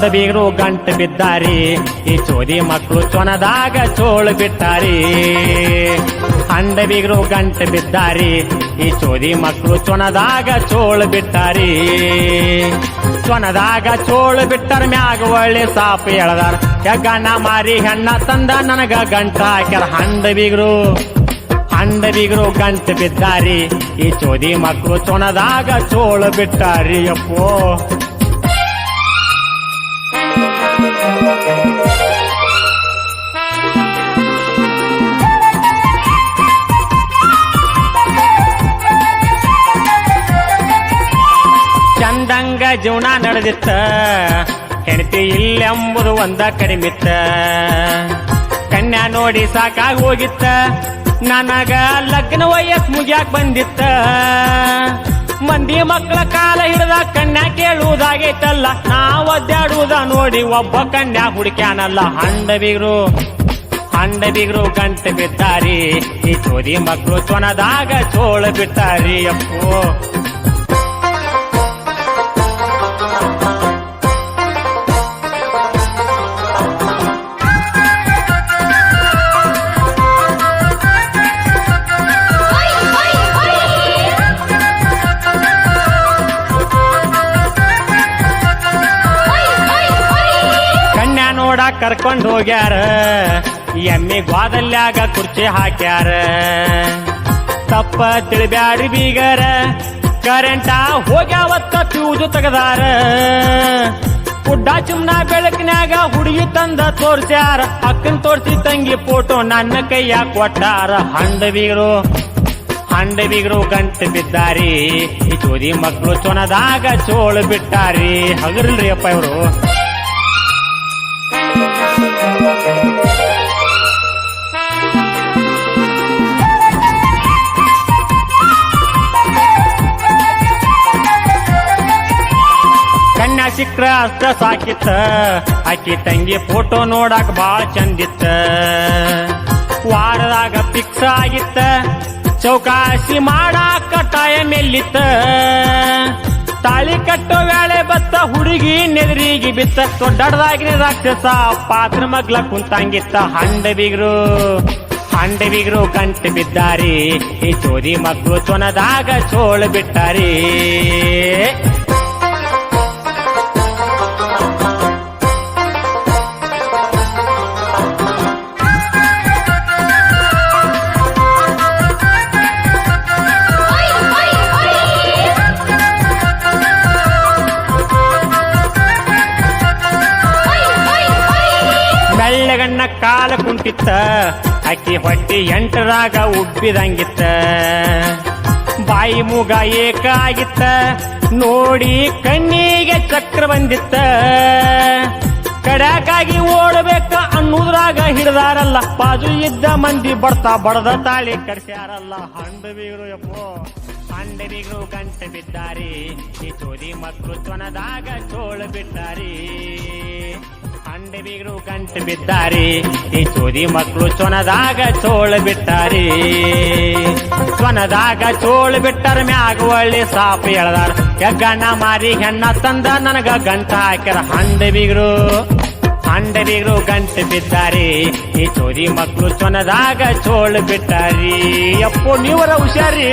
ಹಂಡ ಬೀಗರು ಗಂಟು ಬಿದ್ದಾರಿ. ಈ ಚೋದಿ ಮಕ್ಕಳು ಚೊನದಾಗ ಚೋಳು ಬಿಟ್ಟಾರಿ. ಅಂಡ ಬೀಗರು ಗಂಟು ಬಿದ್ದಾರಿ. ಈ ಚೋದಿ ಮಕ್ಕಳು ಚೊನದಾಗ ಚೋಳು ಬಿಟ್ಟಾರಿ. ಚೊನದಾಗ ಚೋಳು ಬಿಟ್ಟರ ಮ್ಯಾಗ ಒಳ್ಳೆ ಸಾಪ ಎಳದಾರ. ಯಗ್ಗಣ್ಣ ಮಾರಿ ಹೆಣ್ಣ ತಂದ ನನಗ ಗಂಟ ಹಾಕ್ಯಾರ. ಹಂಡ ಬೀಗರು, ಅಂಡ ಬೀಗರು ಗಂಟು ಬಿದ್ದಾರಿ. ಈ ಚೋದಿ ಮಕ್ಕಳು ಚೊನದಾಗ ಚೋಳು ಬಿಟ್ಟಾರಿ. ಅಪ್ಪೋ. ಜೀವನ ನಡೆದಿತ್ತ. ಹೆಂಡತಿ ಇಲ್ಲೆಂಬುದು ಒಂದ ಕಡಿಮಿತ್ತ. ಕನ್ಯಾ ನೋಡಿ ಸಾಕಾಗಿ ಹೋಗಿತ್ತ. ನನಗ ಲಗ್ನ ವಯಸ್ ಮುಗಿಯಾಕ್ ಬಂದಿತ್ತ. ಮಂದಿ ಮಕ್ಕಳ ಕಾಲ ಹಿಡಿದ ಕನ್ಯಾ ಕೇಳುವುದಾಗೈತಲ್ಲ ನಾವ್ ಒದ್ದಾಡುವುದ ನೋಡಿ ಒಬ್ಬ ಕನ್ಯಾ ಹುಡುಕ್ಯಾನಲ್ಲ. ಹಂಡ ಹಂಡವಿಗರು ಹಂಡ ಬೀಗರು ಗಂಟೆ ಬಿದ್ದಾರಿ. ಈ ಚೋದಿ ಮಕ್ಕಳು ಚೊನದಾಗ ಚೋಳ ಬಿಟ್ಟಾರಿ ಅಪ್ಪೋ. ಕರ್ಕೊಂಡು ಕರ್ಕೊಂಡ್ ಹೋಗ್ಯಾರ. ಎಮ್ಮಿ ಗ್ವಾದಲ್ಯಾಗ ಕುರ್ಚಿ ಹಾಕ್ಯಾರ. ತಪ್ಪ ತಿಳಿಬ್ಯಾಡ್ರಿ ಬೀಗರ. ಕರೆಂಟ ಹೋಗ್ಯಾವತ್ತ ಚೂಜು ತೆಗದಾರ. ಗುಡ್ಡ ಚುಮ್ನ ಬೆಳಕಿನಾಗ ಹುಡುಗಿ ತಂದ ತೋರ್ಸ್ಯಾರ. ಅಕ್ಕನ್ ತೋರ್ಸಿ ತಂಗಿ ಫೋಟೋ ನನ್ನ ಕೈಯ ಕೊಟ್ಟಾರ. ಹಂಡ ಬೀಗರು ಹಂಡ ಬೀಗರು ಗಂಟು ಬಿದ್ದಾರಿ. ಈ ಚೋದಿ ಮಕ್ಕಳು ಚೊನದಾಗ ಚೋಳು ಬಿಟ್ಟಾರಿ. ಹಗರಿಲ್ರಿ ಅಪ್ಪ ಇವರು. ಕನ್ಯಾ ಸಿಕ್ರ ಅಷ್ಟ ಸಾಕಿತ್ತ. ಆಕಿ ತಂಗಿ ಫೋಟೋ ನೋಡಾಕ ಬಾಳ ಚಂದಿತ್ತ. ವಾರದಾಗ ಫಿಕ್ಸ್ ಆಗಿತ್ತ. ಚೌಕಾಸಿ ಮಾಡಾಕ ಟೈಮ್ ಎಲ್ಲಿತ್ತ. ತಾಳಿ ಕಟ್ಟೋ ವೇಳೆ ಬತ್ತ ಹುಡುಗಿ ನೆದರಿಗೆ ಬಿತ್ತ, ದೊಡ್ಡದಾಗಿನ ರಾಕ್ಷಸ ಪಾತ್ರ ಮಗ್ಲ ಕುಂತಂಗಿತ್ತ. ಹಂಡ ಬಿಗ್ರು ಹಂಡ ಬಿಗ್ರು ಗಂಟು ಬಿದ್ದಾರಿ. ಈ ಚೋರಿ ಮಕ್ಕಳು ಚೊನದಾಗ ಚೋಳು ಬಿಟ್ಟಾರಿ. ಕಾಲ ಕುಂಟಿತ್ತ ಅಕ್ಕಿ ಹೊಟ್ಟಿ ಎಂಟರಾಗ ಉಬ್ಬಿದಂಗಿತ್ತ. ಬಾಯಿ ಮುಗ ಏಕಾಗಿತ್ತ, ನೋಡಿ ಕಣ್ಣಿಗೆ ಚಕ್ರ ಬಂದಿತ್ತ. ಕಡ್ಯಾಕಾಗಿ ಓಡಬೇಕ ಅನ್ನುದ್ರಾಗ ಹಿಡ್ದಾರಲ್ಲ, ಬಾಜು ಇದ್ದ ಮಂದಿ ಬಡ್ತಾ ಬಡದ ತಾಳಿ ಕಡ್ಸ್ಯಾರಲ್ಲ ಹಂಡವಿರು ಎಪ್ಪೋ ಯಪ್ಪೋ ಹಂಡ ಗಂಟೆ ಬಿದ್ದಾರಿ, ಈ ಚೋದಿ ಮತ್ತು ಚೊನದಾಗ ಚೋಳು ಬಿಟ್ಟಾರಿ. ಬೀಗರು ಗಂಟು ಬಿದ್ದಾರೆ, ಈ ಚೋದಿ ಮಕ್ಕಳು ಚೊನದಾಗ ಚೋಳು ಬಿಟ್ಟಾರಿ. ಚೊನದಾಗ ಚೋಳು ಬಿಟ್ಟರ ಮ್ಯಾಗ ಒಳ್ಳೆ ಸಾಪ ಎಳ್ದಾರ. ಹೆಗ್ಗಣ್ಣ ಮಾರಿ ಹೆಣ್ಣ ತಂದ ನನಗ ಗಂಟ ಹಾಕ್ಯಾರ. ಹಂಡ ಬೀಗರು ಹಂಡ ಬಿಗ್ರು ಗಂಟು ಬಿದ್ದಾರಿ, ಈ ಚೋದಿ ಮಕ್ಕಳು ಚೊನದಾಗ ಚೋಳು ಬಿಟ್ಟಾರಿ. ಅಪ್ಪು ನೀವರ ಹುಷಾರಿ.